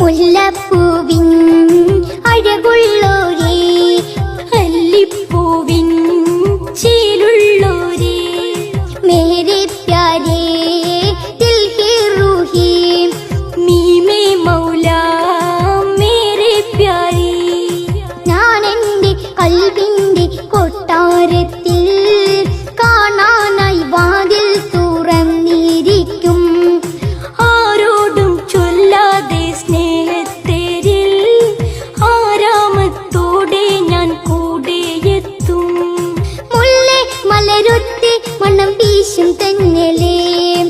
മുല്ലപ്പൂവിൻ അഴകുള്ളോരേ മണം തന്നലേ.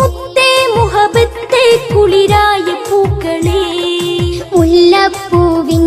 മുത്തേ മുഹബത്തെ കുളിരായ പൂക്കളേ. മുല്ലപ്പൂവിൻ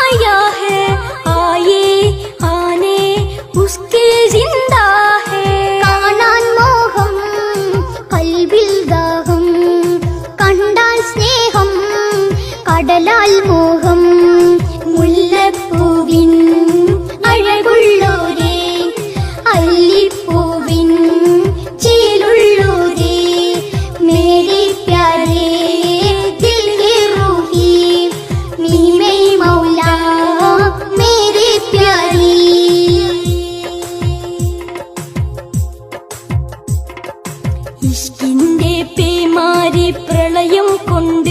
जिंदा है कानान मोहम கல்வில் தாகம் கண்டால் ஸ்நேகம் கடலால் மோ ഇഷ്കിന്റെ പേമാരി പ്രളയം കൊണ്ട്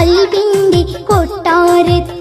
കൽവിന്റെ കൊട്ടാരത്തിൽ